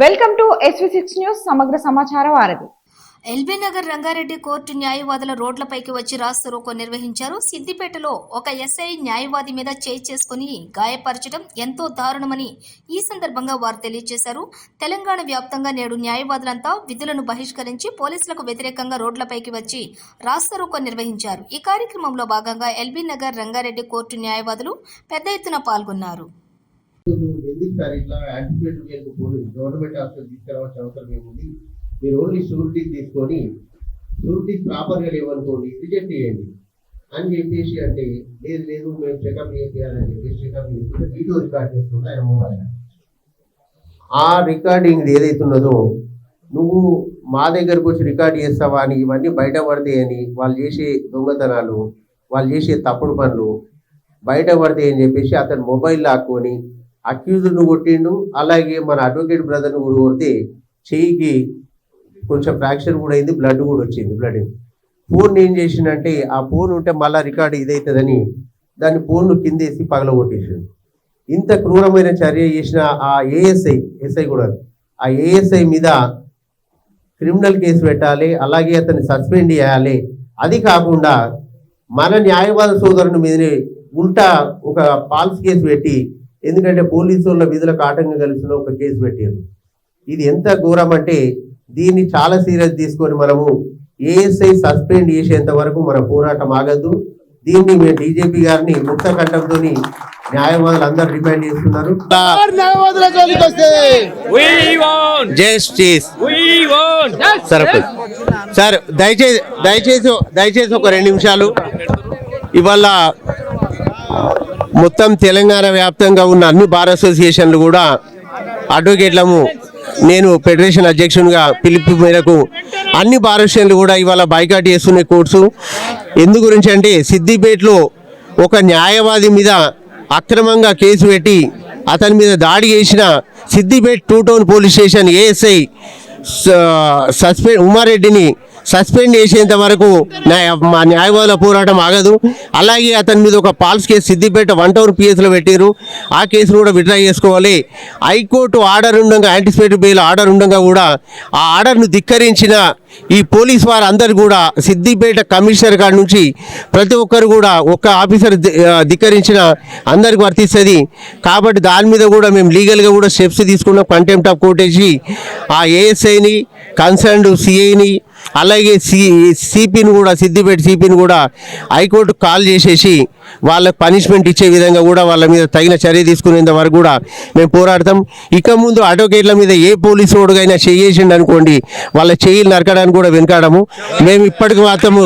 Welcome to SV six news సమగ్ర సమాచార వారధి. ఎల్బీ నగర్ రంగారెడ్డి కోర్టు న్యాయవాదుల రోడ్లపైకి వచ్చి రాస్తారోకో నిర్వహించారు. సిద్దిపేటలో ఒక ఎస్ఐ న్యాయవాది మీద చేయి చేసుకుని గాయపరచడం ఎంతో దారుణమని ఈ సందర్భంగా వారు తెలియజేశారు. తెలంగాణ వ్యాప్తంగా నేడు న్యాయవాదులంతా విధులను బహిష్కరించి పోలీసులకు వ్యతిరేకంగా రోడ్లపైకి వచ్చి రాస్తారోకో నిర్వహించారు. ఈ కార్యక్రమంలో భాగంగా ఎల్బీ నగర్ రంగారెడ్డి కోర్టు న్యాయవాదులు పెద్ద ఎత్తున పాల్గొన్నారు. ఎందుకు సార్ ఇట్లా యాంటిసిపేట్ చేయకపోయి గవర్నమెంట్ హాస్పిటల్ తీసుకురావాల్సిన అవసరం ఏముంది? మీరు ఓన్లీ షూరిటీ తీసుకొని షూరిటీ ప్రాపర్గా లేవనుకోండి రిజెక్ట్ చేయండి. అని చెప్పేసి అంటే లేదు లేదు మేము చెకప్ చేయాలని చెప్పేసి చెకప్ చేస్తుంటే వీడియో రికార్డ్ చేస్తుంటే ఆయన మొబైల్ ఆ రికార్డింగ్ ఏదైతే ఉన్నదో నువ్వు మా దగ్గరకు వచ్చి రికార్డ్ చేస్తావా అని ఇవన్నీ బయట పడితే అని వాళ్ళు చేసే దొంగతనాలు వాళ్ళు చేసే తప్పుడు పనులు బయటపడతాయి అని చెప్పేసి అతను మొబైల్ లాక్కొని అక్యూజ్డ్ను కొట్టిండు అలాగే మన అడ్వకేట్ బ్రదర్ను కూడా కొడితే చెయ్యికి కొంచెం ఫ్రాక్చర్ కూడా అయింది బ్లడ్ కూడా వచ్చింది బ్లడ్. ఫోన్ ఏం చేసిండంటే ఆ ఫోన్ ఉంటే మళ్ళీ రికార్డు ఇదవుతుందని దాన్ని ఫోన్ను కిందేసి పగలగొట్టేసిండు. ఇంత క్రూరమైన చర్య చేసిన ఆ ఏఎస్ఐ ఎస్ఐ కూడా ఆ ఏఎస్ఐ మీద క్రిమినల్ కేసు పెట్టాలి అలాగే అతన్ని సస్పెండ్ చేయాలి. అది కాకుండా మన న్యాయవాద సోదరుని మీదనే ఉల్టా ఒక పాల్స్ కేసు పెట్టి ఎందుకంటే పోలీసు వాళ్ళ విధులకు ఆటంకం కలిసిన ఒక కేసు పెట్టారు ఇది ఎంత ఘోరం అంటే దీన్ని చాలా సీరియస్ తీసుకొని మనము ఏఎస్ఐ సస్పెండ్ చేసేంత వరకు మన పోరాటం ఆగద్దు. దీన్ని మేము డీజీపీ గారిని ముక్త కంఠంతో న్యాయవాదులు అందరూ డిమాండ్ చేస్తున్నారు! జస్టిస్ సార్ దయచేసి దయచేసి దయచేసి ఒక రెండు నిమిషాలు. ఇవాళ మొత్తం తెలంగాణ వ్యాప్తంగా ఉన్న అన్ని బార్ అసోసియేషన్లు కూడా అడ్వకేట్లము నేను ఫెడరేషన్ అధ్యక్షునిగా పిలుపు మేరకు అన్ని బార్ అసోసియేషన్లు కూడా ఇవాళ బైకాట్ చేస్తున్న కోర్సు. ఎందు గురించి అంటే సిద్దిపేటలో ఒక న్యాయవాది మీద అక్రమంగా కేసు పెట్టి అతని మీద దాడి చేసిన Siddipet two town police station ASI suspend ఉమారెడ్డిని suspend చేసేంత వరకు న్యాయ మా న్యాయవాదుల పోరాటం ఆగదు. అలాగే అతని మీద ఒక false case Siddipet one town పిఎస్లో పెట్టారు ఆ కేసును కూడా విడ్రా చేసుకోవాలి. హైకోర్టు ఆర్డర్ ఉండగా యాంటిసిపేటెడ్ బెయిల్ ఆర్డర్ ఉండగా కూడా ఆ ఆర్డర్ను ధిక్కరించిన ఈ పోలీస్ వారు అందరు కూడా సిద్దిపేట కమిషనర్ కాడ నుంచి ప్రతి ఒక్కరు కూడా ఒక్క ఆఫీసర్ ది- ధిక్కరించిన అందరికి వర్తిస్తుంది. కాబట్టి దాని మీద కూడా మేము లీగల్గా కూడా స్టెప్స్ తీసుకున్నాం. కంటెంప్ట్ ఆఫ్ కోర్ట్ వేసి ఆ ఏఎస్ఐని కన్సర్న్డ్ సిఐని అలాగే సి సిపిని కూడా సిద్దిపేట సిపిని కూడా హైకోర్టు కాల్ చేసేసి వాళ్ళకు పనిష్మెంట్ ఇచ్చే విధంగా కూడా వాళ్ళ మీద తగిన చర్య తీసుకునేంత వరకు కూడా మేము పోరాడతాం. ఇక ముందు అడ్వకేట్ల మీద ఏ పోలీసు వాడుగైనా చేసిండు అనుకోండి వాళ్ళ చెయ్యిలు నరకడానికి కూడా వెనకాడము. మేము ఇప్పటికి మాత్రము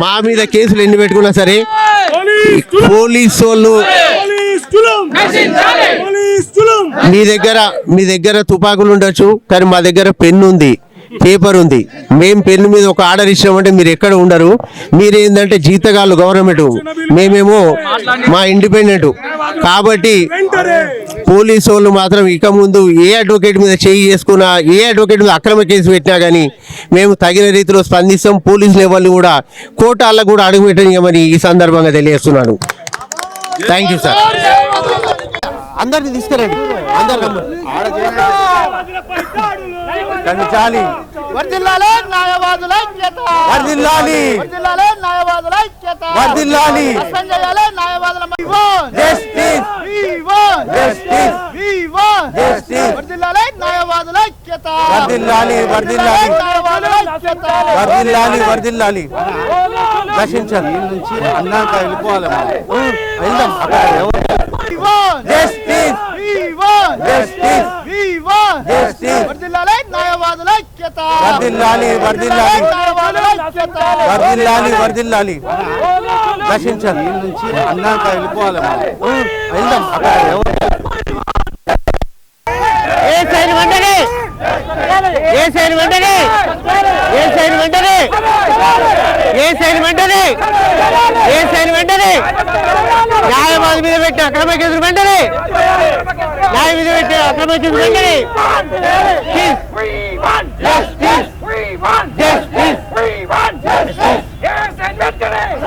మా మీద కేసులు ఎన్ని పెట్టుకున్నా సరే పోలీసు వాళ్ళు మీ దగ్గర మీ దగ్గర తుపాకులు ఉండొచ్చు కానీ మా దగ్గర పెన్ను ఉంది పేపర్ ఉంది. మేము పెన్ను మీద ఒక ఆర్డర్ ఇచ్చినామంటే మీరు ఎక్కడ ఉండరు. మీరు ఏంటంటే జీతగాళ్ళు గవర్నమెంట్. మేమేమో మా ఇండిపెండెంట్. కాబట్టి పోలీసు వాళ్ళు మాత్రం ఇక ముందు ఏ అడ్వకేట్ మీద చేయి చేసుకున్నా ఏ అడ్వకేట్ మీద అక్రమ కేసు పెట్టినా కానీ మేము తగిన రీతిలో స్పందిస్తాం. పోలీసు లెవెల్ కూడా కోటాలకు కూడా అడుగు పెట్టనియమని ఈ సందర్భంగా తెలియజేస్తున్నాను థ్యాంక్ యూ సార్ అందరిని తీసుకురండి. అందరు చాలి వర్ధిల్లాలే న్యాయవాదుల ఐక్యత. వర్ధిల్లాలి. వర్ధిల్లాలే న్యాయవాదుల ఐక్యత. వర్ధిల్లాలి. సస్పెండ్ చేయాలి న్యాయవాదుల జస్టిస్. want Justice. వర్ధిల్లాలే న్యాయవాదుల ఐక్యత. వర్ధిల్లాలి వర్ధిల్లాలి న్యాయవాదుల ఐక్యత. వర్ధిల్లాలి వర్ధిల్లాలి. రక్షించాలి నుంచి అన్నాక వెళ్ళిపోవాలి మనం. వెళ్దాం. అక్కడ ఎవరు- We want జస్టిస్. We న్యాయవాదుల ఐక్యత. వర్ధిల్లాలి వర్ధిల్లాలి. న్యాయవాదుల ఐక్యత. వర్ధిల్లాలి వర్ధిల్లాలి. రక్షించాలి. నుంచి అన్నాక వెళ్ళిపోవాలి మనం. వెళ్దాం. అక్కడ ఎవరు- ఏ సైన్ వెంటనే ఏ సైన్ వెంటనే? ఏ సైన్ వెంటనే? ఏ సైన్ వెంటనే? ఏ సైన్ వెంటనే? న్యాయవాది మీద పెట్టిన అక్రమ కేసులు వెంటనే? న్యాయ మీద పెట్టిన అక్రమ కేసులు వెంటనే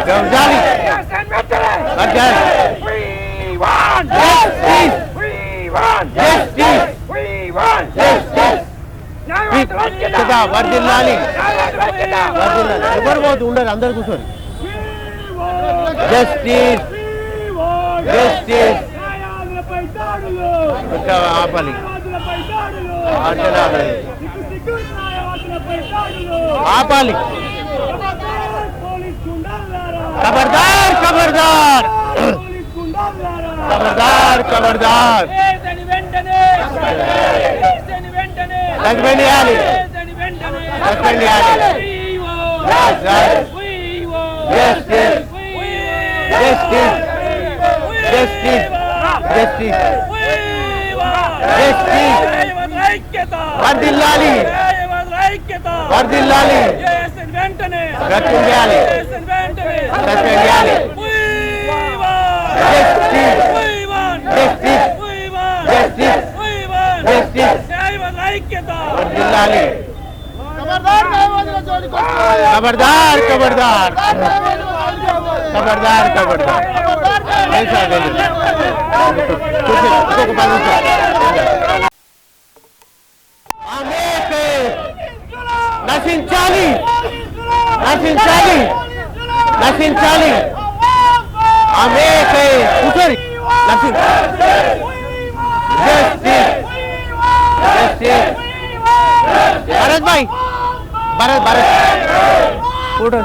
గౌజాలి. గౌజాలి. Justice. Justice. కదా వర్దిల్లాలి వర్దిల్లాలి ఎవరు పోతు ఉండరు అందరు కూర్చోండి జస్టిస్. జస్టిస్. ఆపాలి. ఆపాలి. ఖబర్దార్ ఖబర్దార్ ఖబర్దార్ ఖబర్దార్ చేయాలి సస్పెండ్ చేయాలి justice justice justice justice justice వర్దిల్లాలి వర్దిల్లాలి రక్షణ చేయాలి సస్పెండ్ చేయాలి జస్టిస్ జస్టిస్ జస్టిస్ జస్టిస్ వర్దిల్లాలి खबरदार खबरदार। खबरदार खबरदार। नसीन चाली नसीन चाली नसीन चाली अमेक नसीन भरत भाई। বারে বারে ওটা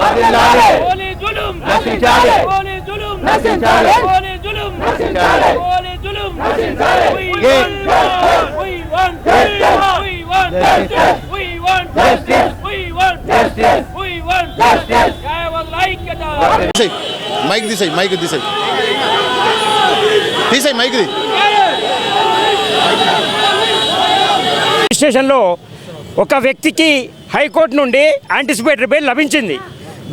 వర్ధిల్లాలి నశించాలి. నశించాలి. నశించాలి. ఏ తీసేయ్ మైక్ తీసేయ్ మైక్ తీసేయ్ తీసేయ్ మైక్ తీ స్టేషన్లో ఒక వ్యక్తికి హైకోర్టు నుండి యాంటిసిపేటరీ బెయిల్ లభించింది.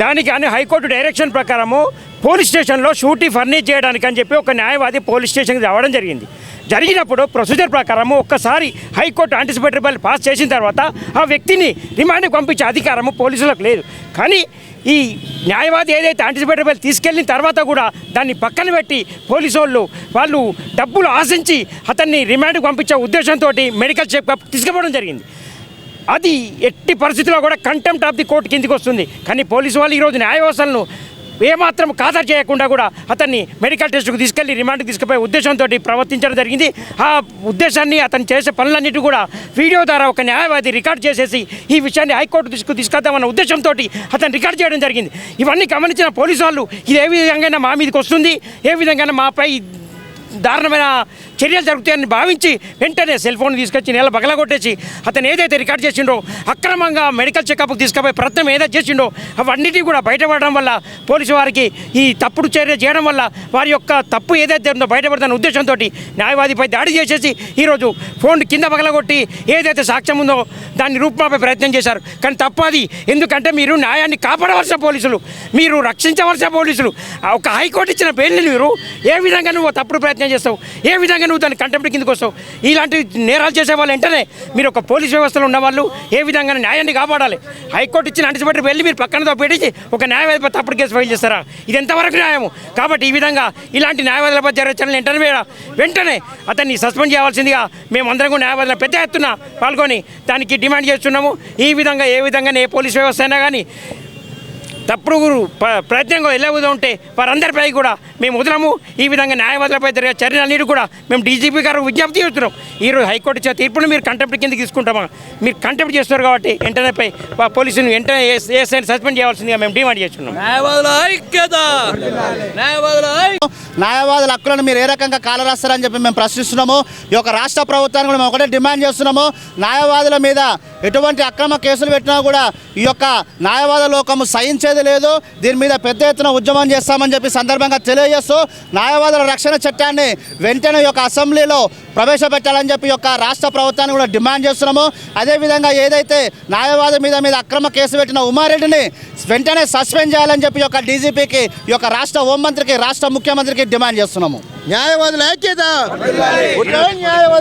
దానికి అని హైకోర్టు డైరెక్షన్ ప్రకారము పోలీస్ స్టేషన్లో షూటీ ఫర్నిచ్ చేయడానికి అని చెప్పి ఒక న్యాయవాది పోలీస్ స్టేషన్కి రావడం జరిగింది. జరిగినప్పుడు ప్రొసీజర్ ప్రకారము ఒక్కసారి హైకోర్టు యాంటిసిపేటరీ బెయిల్ పాస్ చేసిన తర్వాత ఆ వ్యక్తిని రిమాండ్కి పంపించే అధికారము పోలీసులకు లేదు. కానీ ఈ న్యాయవాది ఏదైతే యాంటిసిపేటరీ బెయిల్ తీసుకెళ్ళిన తర్వాత కూడా దాన్ని పక్కన పెట్టి పోలీసు వాళ్ళు వాళ్ళు డబ్బులు ఆశించి అతన్ని రిమాండ్కి పంపించే ఉద్దేశంతో మెడికల్ చెకప్ తీసుకుపోవడం జరిగింది. అది ఎట్టి పరిస్థితుల్లో కూడా కంటెంప్ట్ ఆఫ్ ది కోర్టు కిందికి వస్తుంది. కానీ పోలీసు వాళ్ళు ఈరోజు న్యాయవ్యవస్థలను ఏమాత్రం ఖాతరు చేయకుండా కూడా అతన్ని మెడికల్ టెస్ట్కు తీసుకెళ్ళి రిమాండ్కి తీసుకుపోయే ఉద్దేశంతో ప్రవర్తించడం జరిగింది. ఆ ఉద్దేశాన్ని అతను చేసే పనులన్నిటి కూడా వీడియో ద్వారా ఒక న్యాయవాది రికార్డ్ చేసేసి ఈ విషయాన్ని హైకోర్టు తీసుకు తీసుకెళ్దామన్న ఉద్దేశంతో అతను రికార్డ్ చేయడం జరిగింది. ఇవన్నీ గమనించిన పోలీసు వాళ్ళు ఇది ఏ విధంగా మా మీదకి వస్తుంది? ఏ విధంగా మాపై దారుణమైన చర్యలు జరుగుతాయని భావించి వెంటనే సెల్ ఫోన్ తీసుకొచ్చి నేల బగలగొట్టేసి అతను ఏదైతే రికార్డ్ చేసిండో అక్రమంగా మెడికల్ చెకప్కి తీసుకుపోయే ప్రయత్నం ఏదైతే చేసిండో అవన్నిటి కూడా బయటపడడం వల్ల పోలీసు వారికి ఈ తప్పుడు చర్య చేయడం వల్ల వారి యొక్క తప్పు ఏదైతే ఉందో బయటపడుతున్న ఉద్దేశంతో న్యాయవాదిపై దాడి చేసేసి ఈరోజు ఫోన్ కింద పగలగొట్టి ఏదైతే సాక్ష్యం ఉందో దాన్ని రూపుమాపే ప్రయత్నం చేశారు. కానీ తప్పు అది. ఎందుకంటే మీరు న్యాయాన్ని కాపాడవలసిన పోలీసులు. మీరు రక్షించవలసిన పోలీసులు. ఒక హైకోర్టు ఇచ్చిన బెయిల్ని మీరు ఏ విధంగా నువ్వు తప్పుడు ప్రయత్నం చేస్తావు? ఏ విధంగా నువ్వు దాన్ని కంటెంప్ట్ కిందకు వస్తావు. ఇలాంటి నేరాలు చేసే వాళ్ళు వెంటనే మీరు ఒక పోలీస్ వ్యవస్థలో ఉన్న వాళ్ళు ఏ విధంగా న్యాయాన్ని కాపాడాలి. హైకోర్టు ఇచ్చిన అంటిసిపెట్టి వెళ్ళి మీరు పక్కనతో పెట్టి ఒక న్యాయవాదిపై తప్పుడు కేసు ఫైల్ చేస్తారా? ఇది ఎంతవరకు న్యాయము? కాబట్టి ఈ విధంగా ఇలాంటి న్యాయవాదులపై జరగచ్చని వెంటనే వెంటనే అతన్ని సస్పెండ్ చేయాల్సిందిగా మేమందరం కూడా న్యాయవాదుల పెద్ద ఎత్తున పాల్గొని దానికి డిమాండ్ చేస్తున్నాము. ఈ విధంగా ఏ విధంగా ఏ పోలీస్ వ్యవస్థ అయినా కానీ తప్పుడు ప్రయత్నంగా వెళ్ళే ఉంటే వారందరిపై కూడా మేము వదలము. ఈ విధంగా న్యాయవాదులపై జరిగే చర్యలన్నిటి కూడా మేము డీజీపీ గారు విజ్ఞప్తి చేస్తున్నాం. ఈరోజు హైకోర్టు ఇచ్చే తీర్పును మీరు కంటెంప్ట్ కిందకి తీసుకుంటామా? మీరు కంటెంప్ట్ చేస్తారు కాబట్టి వెంటనేపై పోలీసుని వెంటనే ఏసైని సస్పెండ్ చేయాల్సిందిగా మేము డిమాండ్ చేస్తున్నాం. న్యాయవాదుల హక్కులను మీరు ఏ రకంగా కాలరాస్తారని చెప్పి మేము ప్రశ్నిస్తున్నాము. ఈ యొక్క రాష్ట్ర ప్రభుత్వాన్ని కూడా మేము ఒకటే డిమాండ్ చేస్తున్నాము. న్యాయవాదుల మీద ఎటువంటి అక్రమ కేసులు పెట్టినా కూడా ఈ యొక్క న్యాయవాద లోకము సహించేది లేదు. దీని మీద పెద్ద ఎత్తున ఉద్యమం చేస్తామని చెప్పి సందర్భంగా తెలియ తెలియజేస్తూ న్యాయవాదుల రక్షణ చట్టాన్ని వెంటనే యొక్క అసెంబ్లీలో ప్రవేశపెట్టాలని చెప్పి యొక్క రాష్ట్ర ప్రభుత్వాన్ని కూడా డిమాండ్ చేస్తున్నాము. అదేవిధంగా ఏదైతే న్యాయవాది మీద మీద అక్రమ కేసు పెట్టిన ఉమారెడ్డిని వెంటనే సస్పెండ్ చేయాలని చెప్పి యొక్క డీజీపీకి ఈ యొక్క రాష్ట్ర హోంమంత్రికి రాష్ట్ర ముఖ్యమంత్రికి డిమాండ్ చేస్తున్నాము. న్యాయవాదుల ఐక్యత! న్యాయవాదుల